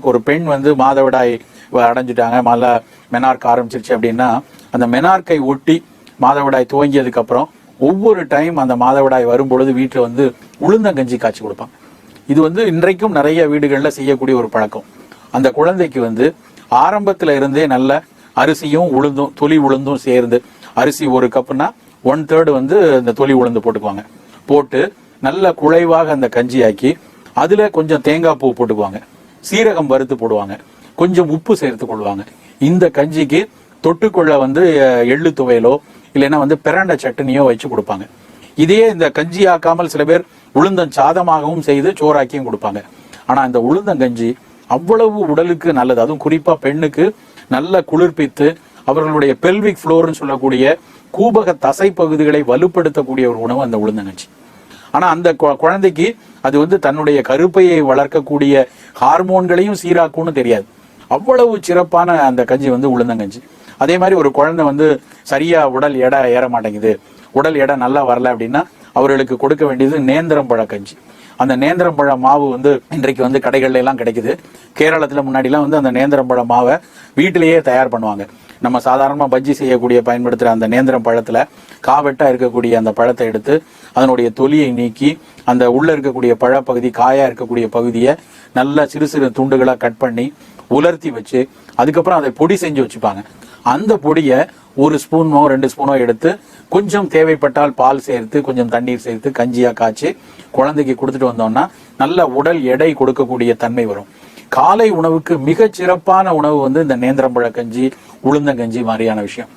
ஒரு பெண் வந்து மாதவிடாய் வ- அடைஞ்சிட்டாங்க. மல்ல மெனார்க் ஆரம்பிச்சிருச்சு அப்படின்னா அந்த மெனார்க்கை ஒட்டி மாதவிடாய் துவங்கியதுக்கு அப்புறம் ஒவ்வொரு டைம் அந்த மாதவிடாய் வரும்பொழுது வீட்டில் வந்து உளுந்தங்கஞ்சி காய்ச்சி கொடுப்பாங்க. இது வந்து இன்றைக்கும் நிறைய வீடுகளில் செய்யக்கூடிய ஒரு பழக்கம். அந்த குழந்தைக்கு வந்து ஆரம்பத்தில் இருந்தே நல்ல அரிசியும் உளுந்தும் தொலி உளுந்தும் சேர்ந்து அரிசி ஒரு கப்புனா ஒன் தேர்டு வந்து இந்த தொலி உளுந்து போட்டுக்குவாங்க. போட்டு நல்ல குழைவாக அந்த கஞ்சி ஆக்கி கொஞ்சம் தேங்காய் பூ போட்டுக்குவாங்க. சீரகம் வறுத்து போடுவாங்க. கொஞ்சம் உப்பு சேர்த்து கொள்வாங்க இந்த கஞ்சிக்கு தொட்டுக்குள்ள வந்து எள்ளு துவையலோ இல்லைன்னா வந்து பிரண்ட சட்னியோ வச்சு கொடுப்பாங்க. இதே இந்த கஞ்சி ஆக்காமல் சில பேர் உளுந்தம் சாதமாகவும் செய்து சோறாக்கியும் கொடுப்பாங்க. ஆனால் இந்த உளுந்தங்கஞ்சி அவ்வளவு உடலுக்கு நல்லது. அதுவும் குறிப்பாக பெண்ணுக்கு நல்ல குளிர்ப்பித்து அவர்களுடைய பெல்விக் ஃப்ளோர்னு சொல்லக்கூடிய கூபக தசை பகுதிகளை வலுப்படுத்தக்கூடிய ஒரு உணவு அந்த உளுந்தங்கஞ்சி. ஆனால் அந்த கு- குழந்தைக்கு அது வந்து தன்னுடைய கருப்பையை வளர்க்கக்கூடிய ஹார்மோன்களையும் சீராக்கும்னு தெரியாது. அவ்வளவு சிறப்பான அந்த கஞ்சி வந்து உளுந்தங்கஞ்சி. அதே மாதிரி ஒரு குழந்தை வந்து சரியா உடல் எடை ஏற மாட்டேங்குது. உடல் எடை நல்லா வரல அப்படின்னா அவர்களுக்கு கொடுக்க வேண்டியது நேந்திரம் பழக்கஞ்சி அந்த நேந்திரம்பழ மாவு வந்து இன்றைக்கு வந்து கடைகள்ல எல்லாம் கிடைக்குது. கேரளத்துல முன்னாடிலாம் வந்து அந்த நேந்திரம்பழ மாவை வீட்டிலேயே தயார் பண்ணுவாங்க. நம்ம சாதாரணமாக பஜ்ஜி செய்யக்கூடிய பயன்படுத்துகிற அந்த நேந்திரம் பழத்தில் காவெட்டாக இருக்கக்கூடிய அந்த பழத்தை எடுத்து அதனுடைய தொலியை நீக்கி அந்த உள்ளே இருக்கக்கூடிய பழப்பகுதி காயாக இருக்கக்கூடிய பகுதியை நல்லா சிறு சிறு துண்டுகளாக கட் பண்ணி உலர்த்தி வச்சு அதுக்கப்புறம் அதை பொடி செஞ்சு வச்சுப்பாங்க. அந்த பொடியை ஒரு ஸ்பூனோ ரெண்டு ஸ்பூனோ எடுத்து கொஞ்சம் தேவைப்பட்டால் பால் சேர்த்து கொஞ்சம் தண்ணீர் சேர்த்து கஞ்சியாக காய்ச்சி குழந்தைக்கு கொடுத்துட்டு வந்தோம்னா நல்ல உடல் எடை கொடுக்கக்கூடிய தன்மை வரும். காலை உணவுக்கு மிகச் சிறப்பான உணவு வந்து இந்த நேந்திரம்பழ கஞ்சி உளுந்தங்கஞ்சி மாதிரியான விஷயம்.